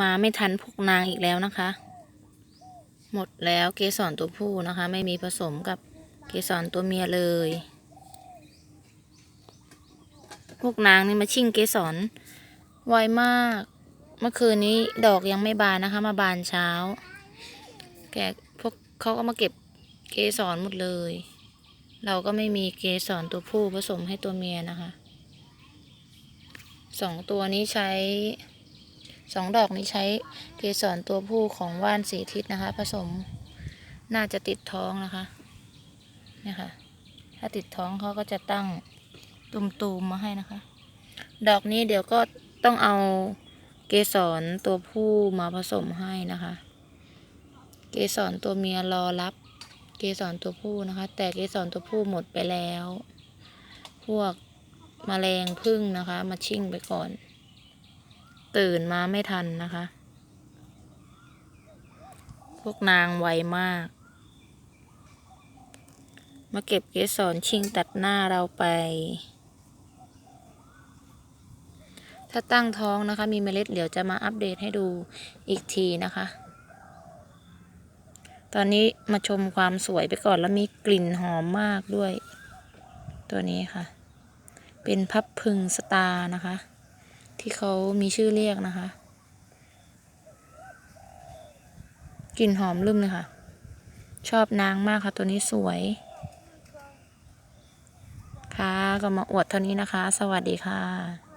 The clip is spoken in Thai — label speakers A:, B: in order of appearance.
A: มาไม่ทันพวกนางอีกแล้วนะคะ หมดแล้วเกสรตัวผู้นะคะ ไม่มีผสมกับเกสรตัวเมียเลย พวกนางนี่มาชิ่งเกสรไวมาก เมื่อคืนนี้ดอกยังไม่บานนะคะ มาบานเช้า แกพวกเขาก็มาเก็บเกสรหมดเลย เราก็ไม่มีเกสรตัวผู้ผสมให้ตัวเมียนะคะ สองตัวนี้ใช้ สองดอกนี้ใช้เกสรตัวผู้ของว่านสีทิศนะคะ ผสมน่าจะติดท้องนะคะเนี่ยค่ะ ถ้าติดท้องเขาก็จะตั้งตุ่มๆมาให้นะคะ ดอกนี้เดี๋ยวก็ต้องเอาเกสรตัวผู้มาผสมให้นะคะ เกสรตัวเมียรอรับ เกสรตัวผู้นะคะ แต่เกสรตัวผู้หมดไปแล้ว พวกมแมลงพึ่งนะคะ มาชิ่งไปก่อน ตื่นมาไม่ทันนะคะ พวกนางไวมาก มาเก็บเกสรชิงตัดหน้าเราไป ถ้าตั้งท้องนะคะ มีเมล็ดเดี๋ยวจะมาอัปเดตให้ดูอีกทีนะคะ ตอนนี้มาชมความสวยไปก่อนแล้วมีกลิ่นหอมมากด้วย ตัวนี้ค่ะ เป็นพับพึงสตาร์นะคะ ที่เขามีชื่อเรียกนะคะ กลิ่นหอมลืมเลยค่ะ ชอบนางมากค่ะ ตัวนี้สวย ค่ะ ก็มาอวดเท่านี้นะคะ สวัสดีค่ะ